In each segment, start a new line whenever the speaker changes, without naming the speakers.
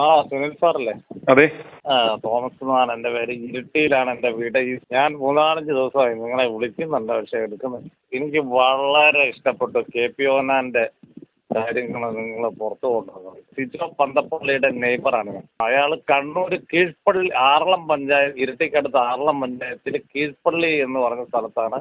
ആ സുനിൽ സാറല്ലേ?
അതെ.
ആ തോമസ് എന്നാണ് എന്റെ പേര് ഇരുട്ടിയിലാണ് എന്റെ വീട്. ഈ ഞാൻ മൂന്നാലഞ്ച് ദിവസമായി നിങ്ങളെ വിളിക്കുന്നുണ്ട് പക്ഷെ എടുക്കുന്നു എനിക്ക് വളരെ ഇഷ്ടപ്പെട്ടു കെ പി ഓനാന്റെ കാര്യങ്ങൾ നിങ്ങൾ പുറത്തു കൊണ്ടുവന്നത്. സിജോ പന്തപ്പള്ളിയുടെ നെയ്ബറാണ് ഞാൻ. അയാൾ കണ്ണൂർ കീഴ്പള്ളി ആറളം പഞ്ചായത്ത് ഇരട്ടിക്കടുത്ത് ആറളം പഞ്ചായത്തിൽ കീഴ്പള്ളി എന്ന് പറഞ്ഞ സ്ഥലത്താണ്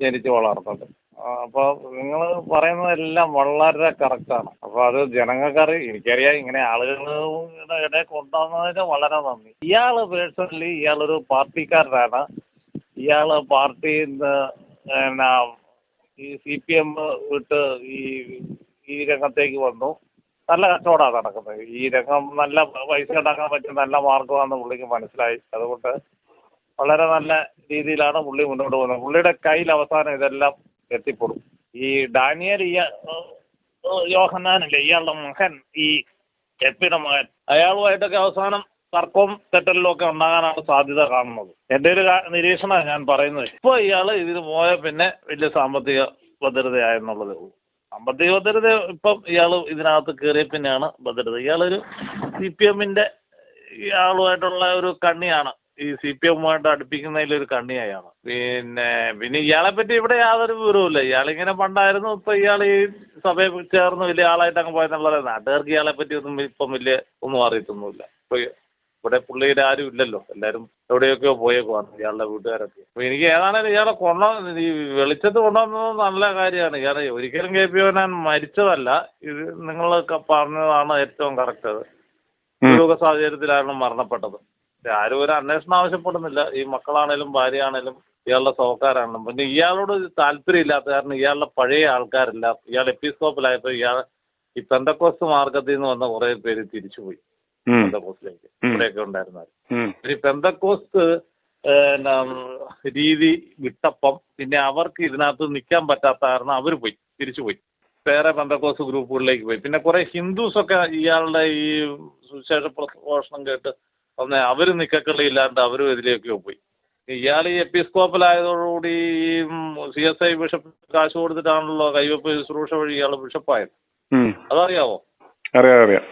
ജനിച്ചു വളർന്നത്. അപ്പോൾ നിങ്ങൾ പറയുന്നതെല്ലാം വളരെ കറക്റ്റാണ് അപ്പോൾ അത് ജനങ്ങൾക്കറി എനിക്കറിയാം ഇങ്ങനെ ആളുകളുടെ ഇടയിൽ കൊണ്ടുവന്നതിന് വളരെ നന്ദി. ഇയാൾ പേഴ്സണലി ഇയാളൊരു പാർട്ടിക്കാരനാണ്. ഇയാൾ പാർട്ടിയിൽ നിന്ന് എന്നാ ഈ സി പി എം വിട്ട് ഈ ഈ രംഗത്തേക്ക് വന്നു. നല്ല കച്ചവടമാണ് നടക്കുന്നത്. ഈ രംഗം നല്ല പൈസ ഉണ്ടാക്കാൻ പറ്റിയ നല്ല മാർഗമാണെന്ന് പുള്ളിക്ക് മനസ്സിലായി. അതുകൊണ്ട് വളരെ നല്ല രീതിയിലാണ് പുള്ളി മുന്നോട്ട് പോകുന്നത്. പുള്ളിയുടെ കയ്യിൽ അവസാനം ഇതെല്ലാം എത്തിപ്പെടും. ഈ ഡാനിയൽ യോഹന്നാനില്ലേ ഇയാളുടെ മകൻ ഈ എപ്പിയുടെ മകൻ. അയാളുമായിട്ടൊക്കെ അവസാനം തർക്കവും തെറ്റലിലും ഒക്കെ ഉണ്ടാകാനാണ് സാധ്യത കാണുന്നത്. എന്റെ ഒരു നിരീക്ഷണമാണ് ഞാൻ പറയുന്നത്. ഇപ്പോൾ ഇയാൾ ഇതിന് പോയ പിന്നെ വലിയ സാമ്പത്തിക ഭദ്രതയായെന്നുള്ളതേ ഉള്ളൂ. സാമ്പത്തിക ഭദ്രത ഇപ്പം ഇയാൾ ഇതിനകത്ത് കയറിയ പിന്നെയാണ് ഭദ്രത. ഇയാളൊരു സി പി എമ്മിന്റെ ഇയാളുമായിട്ടുള്ള ഒരു കണ്ണിയാണ് ഈ സി പി എമ്മുമായിട്ട് അടുപ്പിക്കുന്നതിലൊരു കണ്ണിയായാണ്. പിന്നെ പിന്നെ ഇയാളെ പറ്റി ഇവിടെ യാതൊരു വിവരവുമില്ല. ഇയാളിങ്ങനെ പണ്ടായിരുന്നു ഇപ്പൊ ഇയാൾ ഈ സഭയിൽ ചേർന്ന് വലിയ ആളായിട്ട് അങ്ങ് പോയെന്നുള്ളത് നാട്ടുകാർക്ക് ഇയാളെ പറ്റി ഒന്നും ഇപ്പം വലിയ ഒന്നും അറിയത്തൊന്നുമില്ല. ഇപ്പൊ ഇവിടെ പുള്ളിയുടെ ആരും ഇല്ലല്ലോ. എല്ലാരും എവിടെയൊക്കെയോ പോയേക്കുവാണ് ഇയാളുടെ വീട്ടുകാരൊക്കെ. അപ്പൊ എനിക്ക് ഏതാണേലും ഇയാളെ കൊണ്ട ഈ വെളിച്ചത്ത് കൊണ്ടുവന്നത് നല്ല കാര്യമാണ്. ഇയാളെ ഒരിക്കലും കെ പി ഞാൻ മരിച്ചതല്ല. ഇത് നിങ്ങളൊക്കെ പറഞ്ഞതാണ് ഏറ്റവും കറക്റ്റ് അത്. രോഗ സാഹചര്യത്തിലാണ് മരണപ്പെട്ടത്. ആരും ഒരു അന്വേഷണം ആവശ്യപ്പെടുന്നില്ല. ഈ മക്കളാണേലും ഭാര്യയാണേലും ഇയാളുടെ സഹക്കാരാണ് പിന്നെ ഇയാളോട് താല്പര്യം ഇല്ലാത്ത കാരണം ഇയാളുടെ പഴയ ആൾക്കാരില്ല. ഇയാൾ എപ്പിസ്കോപ്പിലായപ്പോ ഇയാൾ ഈ പെന്തക്കോസ് മാർഗത്തിൽ നിന്ന് വന്ന കുറേ പേര് തിരിച്ചുപോയി.
പെന്തക്കോസിലേക്ക്
പെന്തക്കോസ്റ്റിലേക്ക്. ഇവിടെയൊക്കെ ഉണ്ടായിരുന്നത്
ഉം.
ഈ പെന്തക്കോസ്റ്റ് എന്നാ, രീതി വിട്ടപ്പം പിന്നെ അവർക്ക് ഇതിനകത്ത് നിൽക്കാൻ പറ്റാത്ത കാരണം അവർ പോയി തിരിച്ചുപോയി. വേറെ പെന്തക്കോസ് ഗ്രൂപ്പുകളിലേക്ക് പോയി. പിന്നെ കുറെ ഹിന്ദുസൊക്കെ ഇയാളുടെ ഈ സുവിശേഷ പ്രഘോഷണം കേട്ട് ഒന്ന് അവർ നിക്കക്കള്ളിയില്ലാണ്ട് ഇല്ലാണ്ട് അവരും ഇതിലേക്കോ പോയി. ഇയാൾ ഈ എപ്പിസ്കോപ്പലായതോടുകൂടി ഈ സി എസ് ഐ ബിഷപ്പ് കാശ് കൊടുത്തിട്ടാണല്ലോ കൈവപ്പ് ശുശ്രൂഷ വഴി ഇയാൾ ബിഷപ്പായത്. അതറിയാവോ?
അറിയാം അറിയാം.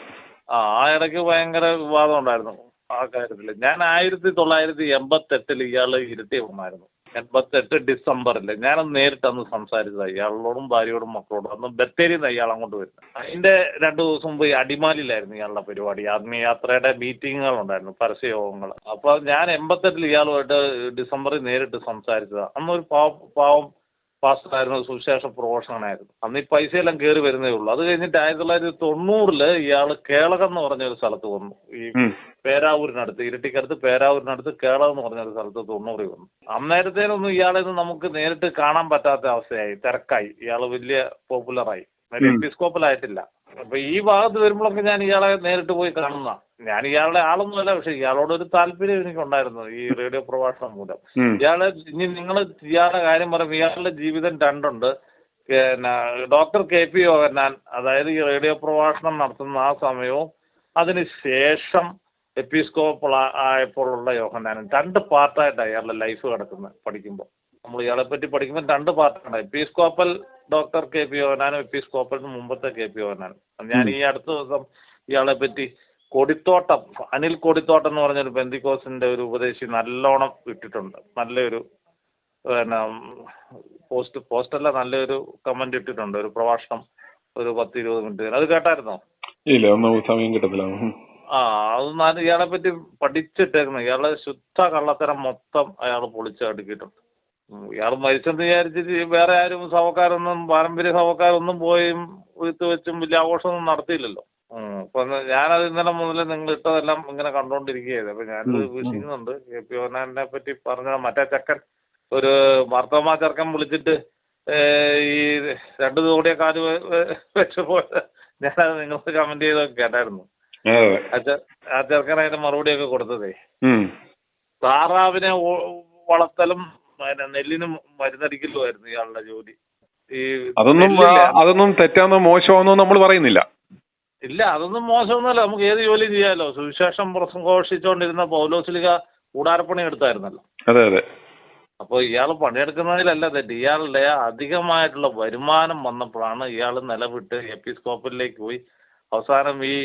ആ ആ ഇടയ്ക്ക് ഭയങ്കര വിവാദം ഉണ്ടായിരുന്നു. ആ കാര്യത്തിൽ ഞാൻ ആയിരത്തി തൊള്ളായിരത്തി എൺപത്തെട്ടിൽ ഇയാൾ ഇരുത്തി വന്നായിരുന്നു എൺപത്തെട്ട് ഡിസംബറിൽ ഞാനന്ന് നേരിട്ട് അന്ന് സംസാരിച്ചതാണ് ഇയാളോടും ഭാര്യയോടും മക്കളോടും. അന്ന് ബത്തേരിയിൽ നിന്ന് ഇയാൾ അങ്ങോട്ട് വരുന്നത് അതിന്റെ രണ്ട് ദിവസം മുമ്പ് അടിമാലിയിലായിരുന്നു ഇയാളുടെ പരിപാടി. ആത്മീയാത്രയുടെ മീറ്റിങ്ങുകൾ ഉണ്ടായിരുന്നു പരസ്യയോഗങ്ങൾ. അപ്പോൾ ഞാൻ എൺപത്തെട്ടിൽ ഇയാളുമായിട്ട് ഡിസംബറിൽ നേരിട്ട് സംസാരിച്ചതാണ് അന്നൊരു പാവം പാവം പാസ്റ്ററായിരുന്നു സുവിശേഷ പ്രഘോഷകനായിരുന്നു അന്ന് ഈ പൈസയെല്ലാം കയറി വരുന്നേ ഉള്ളൂ. അത് കഴിഞ്ഞിട്ട് ആയിരത്തി തൊള്ളായിരത്തി തൊണ്ണൂറിൽ ഇയാൾ കേളകം എന്ന് പറഞ്ഞ ഒരു സ്ഥലത്ത് വന്നു. ഈ. പേരാവൂരിനടുത്ത് ഇരട്ടിക്കടുത്ത് പേരാവൂരിനടുത്ത് കേളം എന്ന് പറഞ്ഞൊരു സ്ഥലത്ത് തൊണ്ണൂറിൽ വന്നു. അന്നേരത്തേനൊന്നും ഇയാളെ ഒന്നും നമുക്ക് നേരിട്ട് കാണാൻ പറ്റാത്ത അവസ്ഥയായി തിരക്കായി. ഇയാൾ വലിയ പോപ്പുലറായി. എപ്പിസ്കോപ്പലായിട്ടില്ല. അപ്പൊ ഈ ഭാഗത്ത് വരുമ്പോഴൊക്കെ ഞാൻ ഇയാളെ നേരിട്ട് പോയി കാണുന്ന ഞാൻ ഇയാളുടെ ആളൊന്നുമല്ല പക്ഷെ ഇയാളോട് ഒരു താല്പര്യം എനിക്കുണ്ടായിരുന്നു ഈ റേഡിയോ പ്രഭാഷണം മൂലം. ഇയാളെ ഇനി നിങ്ങൾ ഇയാളുടെ കാര്യം പറയുമ്പോൾ ഇയാളുടെ ജീവിതം രണ്ടുണ്ട്. പിന്നെ ഡോക്ടർ കെ പി യോഗന്നാൻ അതായത് ഈ റേഡിയോ പ്രഭാഷണം നടത്തുന്ന ആ സമയവും അതിന് ശേഷം എപ്പിസ്കോപ്പോൾ ആയപ്പോഴുള്ള യോഹന്നാനൻ രണ്ട് പാർട്ടായിട്ടാണ് ഇയാളുടെ ലൈഫ് കിടക്കുന്നത് പഠിക്കുമ്പോൾ നമ്മൾ ഇയാളെ പറ്റി പഠിക്കുമ്പോൾ രണ്ട് പാർട്ടാണ് എപ്പിസ്കോപ്പൽ ഡോക്ടർ കെ പി യോഹനാനും എപ്പിസ്കോപ്പലിന് മുമ്പത്തെ കെ പി യോഹനാനും ഞാൻ ഈ അടുത്ത ദിവസം ഇയാളെ പറ്റി കൊടിത്തോട്ടം അനിൽ കൊടിത്തോട്ടം എന്ന് പറഞ്ഞൊരു ബന്ദിക്കോസിന്റെ ഒരു ഉപദേശി നല്ലോണം ഇട്ടിട്ടുണ്ട്. നല്ലൊരു പിന്നെ പോസ്റ്റ് പോസ്റ്റല്ല നല്ലൊരു കമന്റ് ഇട്ടിട്ടുണ്ട്. ഒരു പ്രഭാഷണം ഒരു പത്ത് ഇരുപത് മിനിറ്റ് അത് കേട്ടായിരുന്നോ?
ഇല്ല ഒന്നും സമയം കിട്ടത്തില്ല.
ആ അത് ഇയാളെ പറ്റി പഠിച്ചിട്ടേക്കുന്നു ഇയാളെ ശുദ്ധ കള്ളത്തരം മൊത്തം അയാൾ പൊളിച്ചടുക്കിയിട്ടുണ്ട് ഇയാൾ മരിച്ചെന്ന് വിചാരിച്ചിട്ട് വേറെ ആരും സഭക്കാരൊന്നും പാരമ്പര്യ സഭക്കാരൊന്നും പോയി വീത്ത് വെച്ചും വലിയ ആഘോഷമൊന്നും നടത്തിയില്ലല്ലോ. അപ്പൊ ഞാനത് ഇന്നലെ മുതൽ നിങ്ങൾ ഇട്ടതെല്ലാം ഇങ്ങനെ കണ്ടോണ്ടിരിക്കുകയായിരുന്നു. അപ്പൊ ഞാനത്. വീക്ഷിക്കുന്നുണ്ട് കെ. പി. ഓനാനെ പറ്റി പറഞ്ഞ മറ്റേ ചെക്കൻ ഒരു മാർത്തോമാ ചെറുക്കൻ വിളിച്ചിട്ട് ഈ രണ്ട് കോടിയെ കാൽ വെച്ച് പോയത്. ഞാനത് നിങ്ങൾ കമന്റ് ചെയ്തൊക്കെ കേട്ടായിരുന്നു. ആ ചെ- ആ ചെറുക്കൻ അതിന്റെ മറുപടിയൊക്കെ കൊടുത്തതേ. താറാവിനെ വളർത്തലും പിന്നെ നെല്ലിനും മരുന്നടിക്കലുമായിരുന്നു ഇയാളുടെ ജോലി. ഈ
അതൊന്നും അതൊന്നും തെറ്റാന്നോ മോശമാണെന്നോ നമ്മൾ പറയുന്നില്ല.
ഇല്ല അതൊന്നും മോശമൊന്നുമല്ല. നമുക്ക് ഏത് ജോലി ചെയ്യാമല്ലോ സുവിശേഷം പ്രഘോഷിച്ചുകൊണ്ടിരുന്ന പൗലോസ്ലിക കൂടാരപ്പണി എടുത്തായിരുന്നല്ലോ.
അതെ അതെ.
അപ്പോൾ ഇയാൾ പണിയെടുക്കുന്നതിലല്ല തെറ്റ്. ഇയാളുടെ അധികമായിട്ടുള്ള വരുമാനം വന്നപ്പോഴാണ് ഇയാൾ നിലവിട്ട് എപ്പിസ്കോപ്പിലേക്ക് പോയി. അവസാനം ഈ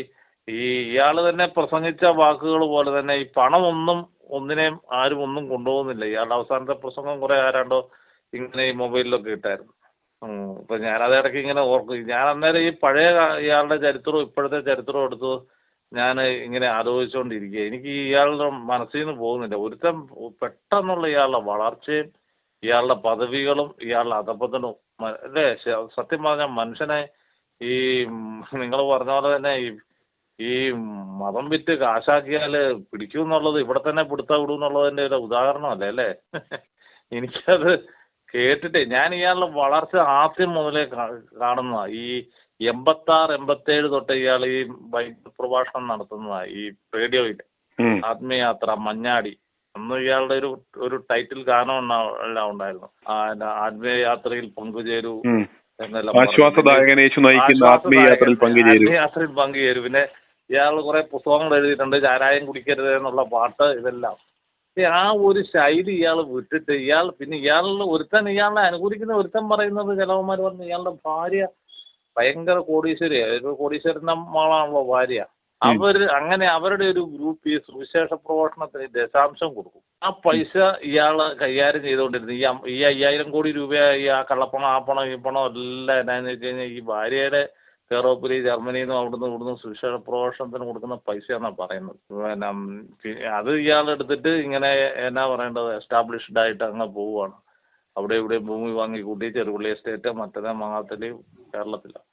ഈ ഇയാൾ തന്നെ പ്രസംഗിച്ച വാക്കുകൾ പോലെ തന്നെ ഈ പണമൊന്നും ഒന്നിനെയും ആരും ഒന്നും കൊണ്ടുപോകുന്നില്ല. ഇയാളുടെ അവസാനത്തെ പ്രസംഗം കുറെ ആരാണ്ടോ ഇങ്ങനെ ഈ മൊബൈലിലൊക്കെ ഇട്ടായിരുന്നു. ഇപ്പൊ അപ്പൊ ഞാനത് ഇടയ്ക്ക് ഇങ്ങനെ ഓർക്കും. ഞാൻ അന്നേരം ഈ പഴയ ഇയാളുടെ ചരിത്രവും ഇപ്പോഴത്തെ ചരിത്രവും എടുത്ത് ഞാൻ ഇങ്ങനെ ആലോചിച്ചുകൊണ്ടിരിക്കുക എനിക്ക് ഇയാളുടെ മനസ്സിൽ നിന്ന് പോകുന്നില്ല. ഒരുത്തൻ പെട്ടെന്നുള്ള ഇയാളുടെ വളർച്ചയും ഇയാളുടെ പദവികളും ഇയാളുടെ അധപതനവും അല്ലേ? സത്യം പറഞ്ഞാൽ മനുഷ്യനെ ഈ നിങ്ങൾ പറഞ്ഞ പോലെ തന്നെ ഈ ഈ മതം വിറ്റ് കാശാക്കിയാൽ പിടിക്കും എന്നുള്ളത് ഇവിടെ തന്നെ പിടുത്തം വിടും ഒരു ഉദാഹരണമല്ലേ അല്ലേ? എനിക്കത് കേട്ടിട്ട്. ഞാൻ ഇയാളുടെ വളർച്ച ആദ്യം മുതലേ കാണുന്നതാ. ഈ എൺപത്താറ് എൺപത്തേഴ് തൊട്ട് ഇയാൾ ഈ ബൈബിൾ പ്രഭാഷണം ഈ റേഡിയോയിൽ. ആത്മയാത്ര മഞ്ഞാടി. അന്ന് ഇയാളുടെ ഒരു ഒരു ടൈറ്റിൽ ഗാനം എല്ലാം ഉണ്ടായിരുന്നു. ആത്മീയയാത്രയിൽ പങ്കുചേരൂ എന്നെല്ലാം.
ആശ്വാസദായകൻ യേശു നയിക്കുന്ന
ആത്മീയയാത്രയിൽ പങ്കുചേരും. പിന്നെ ഇയാൾ കുറെ പുസ്തകങ്ങൾ എഴുതിയിട്ടുണ്ട് ചാരായം കുടിക്കരുത് എന്നുള്ള പാട്ട് ഇതെല്ലാം. പക്ഷെ ആ ഒരു ശൈലി ഇയാൾ വിട്ടിട്ട് ഇയാൾ പിന്നെ ഇയാളിൽ ഒരുത്തൻ ഇയാളെ അനുകൂലിക്കുന്ന ഒരുത്തൻ പറയുന്നത് ചിലവന്മാർ പറഞ്ഞു ഇയാളുടെ ഭാര്യ ഭയങ്കര കോടീശ്വരിയാണ് ഒരു കോടീശ്വരന്റെ മാളാണല്ലോ ഭാര്യ. അവർ അങ്ങനെ അവരുടെ ഒരു ഗ്രൂപ്പ് ഈ സുവിശേഷ പ്രവർത്തനത്തിന് ദശാംശം കൊടുക്കും. ആ പൈസ ഇയാൾ കൈകാര്യം ചെയ്തുകൊണ്ടിരുന്നു. ഈ ഈ അയ്യായിരം കോടി രൂപ ഈ ആ കള്ളപ്പണം ആ പണം ഈ പണം എല്ലാം എന്നാന്ന് വെച്ച് കഴിഞ്ഞാൽ ഈ ഭാര്യയുടെ കേറോപ്പിലി ജർമ്മനിയിൽ നിന്നും അവിടുന്ന് ഇവിടുന്ന് സുവിശേഷ പ്രവർത്തനത്തിന് കൊടുക്കുന്ന പൈസയാണെന്നാണ് പറയുന്നത്. പിന്നെ അത് ഇയാളെടുത്തിട്ട് ഇങ്ങനെ എന്നാ പറയേണ്ടത്? എസ്റ്റാബ്ലിഷ്ഡ് ആയിട്ട് അങ്ങ് പോവുകയാണ് അവിടെ ഇവിടെ ഭൂമി വാങ്ങി കൂട്ടി ചെറുപുള്ളി എസ്റ്റേറ്റ് മറ്റേ മാങ്ങാത്തൽ കേരളത്തിലാണ്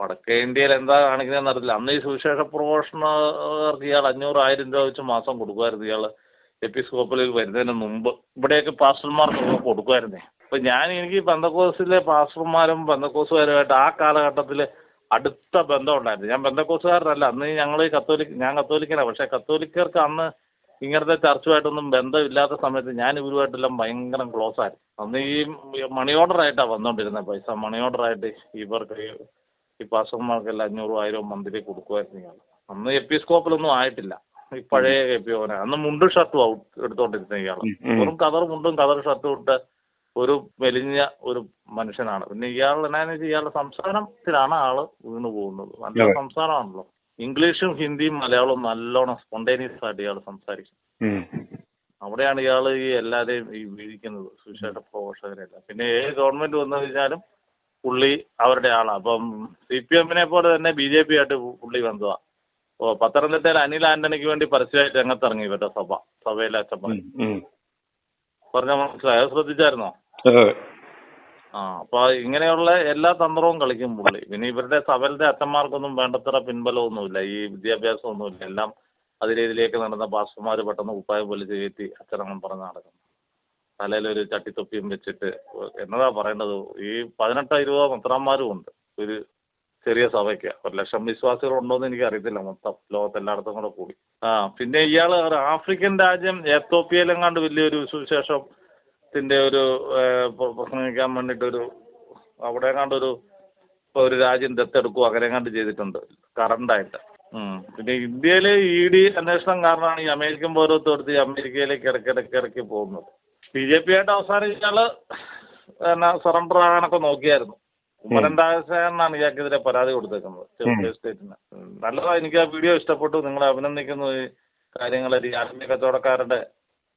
വടക്കേ ഇന്ത്യയിൽ എന്താ കാണിക്കുന്നതെന്ന് അറിയില്ല. അന്ന് ഈ സുവിശേഷ പ്രൊഫഷണർക്ക് ഇയാൾ അഞ്ഞൂറ് ആയിരം രൂപ വെച്ച് മാസം കൊടുക്കുമായിരുന്നു. ഇയാൾ എപ്പിസ്കോപ്പലിൽ വരുന്നതിന് മുമ്പ്. ഇവിടെയൊക്കെ പാസ്റ്റർമാർക്ക് കൊടുക്കുമായിരുന്നേ. അപ്പൊ ഞാൻ എനിക്ക് ബന്ധക്കോസിലെ പാസ്റ്റർമാരും ബന്ധക്കോസുകാരുമായിട്ട് ആ കാലഘട്ടത്തിൽ അടുത്ത ബന്ധം ഉണ്ടായിരുന്നു ഞാൻ ബന്ധക്കോസുകാരനല്ല. അന്ന് ഞങ്ങൾ കത്തോലിക് ഞാൻ കത്തോലിക്കനാണ് പക്ഷെ കത്തോലിക്കർക്ക് അന്ന് ഇങ്ങനത്തെ ചർച്ചുമായിട്ടൊന്നും ബന്ധമില്ലാത്ത സമയത്ത് ഞാൻ ഇവരുമായിട്ടെല്ലാം ഭയങ്കര ക്ലോസ് ആയിരുന്നു. അന്ന് ഈ മണി ഓർഡർ ആയിട്ടാണ് വന്നുകൊണ്ടിരുന്നത് പൈസ. മണി ഓർഡർ ആയിട്ട് ഇവർക്ക് ഈ- പാസ്റ്റർമാർക്കെല്ലാം അഞ്ഞൂറും ആയിരവും മന്ത്ലി കൊടുക്കുമായിരുന്നു ഞാൻ. അന്ന് എപ്പിസ്കോപ്പിലൊന്നും ആയിട്ടില്ല. ഈ പഴയ എപ്പിഒനെ അന്ന് മുണ്ടും ഷർട്ടും ഔട്ട് എടുത്തോണ്ടിരുന്ന ഇയാൾ. വെറും കതർ മുണ്ടും കതർ ഷർട്ടും ഇട്ട് ഒരു മെലിഞ്ഞ ഒരു മനുഷ്യനാണ്. പിന്നെ ഇയാൾ എന്നാന്ന് വെച്ചാൽ ഇയാളുടെ സംസാരത്തിലാണ് ആൾ വീണു പോകുന്നത്. നല്ല സംസാരമാണല്ലോ. ഇംഗ്ലീഷും ഹിന്ദിയും മലയാളവും നല്ലോണം സ്പോണ്ടേനിയസ് ആയിട്ട് ഇയാൾ സംസാരിക്കും. അവിടെയാണ് ഇയാൾ ഈ എല്ലാവരെയും ഈ വീഴിക്കുന്നത് സുവിശേഷ പ്രഘോഷകരെല്ലാം പിന്നെ ഏത് ഗവൺമെന്റ് വന്നു കഴിഞ്ഞാലും പുള്ളി അവരുടെ ആളാണ് അപ്പം സി പി എമ്മിനെ പോലെ തന്നെ ബി ജെ പി ആയിട്ട് പുള്ളി വന്നതാ ഓ പത്തനംതിട്ടയിൽ അനിൽ ആന്റണിക്ക് വേണ്ടി പരസ്യമായിട്ട് രംഗത്തിറങ്ങി ഇവരുടെ സഭ സഭയിലെ
അച്ഛൻ.
പറഞ്ഞ മനസ്സിലായോ? ശ്രദ്ധിച്ചായിരുന്നോ? ആ അപ്പൊ ഇങ്ങനെയുള്ള എല്ലാ തന്ത്രവും കളിക്കും പുള്ളി. പിന്നെ ഇവരുടെ സഭയിലത്തെ അച്ഛന്മാർക്കൊന്നും വേണ്ടത്ര പിൻബലമൊന്നുമില്ല. ഈ വിദ്യാഭ്യാസമൊന്നുമില്ല. എല്ലാം അതിലെ ഇതിലേക്ക് നടന്ന പാസ്റ്റർമാർ പെട്ടെന്ന് കുപ്പായം പോലെ കയറ്റി അച്ഛനങ്ങൻ പറഞ്ഞ് നടക്കുന്നു തലയിലൊരു ചട്ടിത്തൊപ്പിയും വെച്ചിട്ട് എന്നതാ പറയേണ്ടത്? ഈ പതിനെട്ടോ ഇരുപതോ മെത്രാന്മാരും ഉണ്ട്. ഒരു ചെറിയ സഭയ്ക്ക്. ഒരു ലക്ഷം വിശ്വാസികൾ ഉണ്ടോന്ന് എനിക്ക് അറിയത്തില്ല മൊത്തം. ലോകത്ത് എല്ലായിടത്തും കൂടെ കൂടി. ആ പിന്നെ ഇയാൾ ആഫ്രിക്കൻ രാജ്യം എത്തോപ്യയിലെങ്ങാണ്ട് വലിയൊരു സുവിശേഷത്തിന്റെ ഒരു ഏഹ്, പ്ര- പ്രസംഗിക്കാൻ വേണ്ടിയിട്ടൊരു അവിടെ എങ്ങാണ്ടൊരു ഒരു രാജ്യം ദത്തെടുക്കുക അങ്ങനെ എങ്ങാണ്ട് ചെയ്തിട്ടുണ്ട് കറണ്ടായിട്ട്. പിന്നെ ഇന്ത്യയിൽ ഇ ഡി അന്വേഷണം കാരണമാണ് ഈ അമേരിക്കൻ പൗരത്വം എടുത്ത് ഈ അമേരിക്കയിലേക്ക് ഇടയ്ക്കിടയ്ക്ക് ഇടയ്ക്ക് പോകുന്നത്. ബി ജെ പി ആയിട്ട് അവസാനം ഇയാൾ എന്നാ സറണ്ടർ ആകാനൊക്കെ നോക്കിയായിരുന്നു. ഉമ്മരണ്ടാസനാണ് ഇയാൾക്കെതിരെ പരാതി കൊടുത്തേക്കുന്നത് സ്റ്റേറ്റിന്. നല്ലതാ എനിക്ക് ആ വീഡിയോ ഇഷ്ടപ്പെട്ടു. നിങ്ങളെ അഭിനന്ദിക്കുന്നു ഈ കാര്യങ്ങൾ ഈ ആത്മീയ കച്ചവടക്കാരുടെ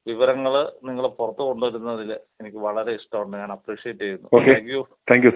വിവരങ്ങൾ നിങ്ങൾ പുറത്തു കൊണ്ടുവരുന്നതിൽ എനിക്ക് വളരെ ഇഷ്ടമുണ്ട്. ഞാൻ അപ്രീഷിയേറ്റ് ചെയ്യുന്നു. Thank you
thank you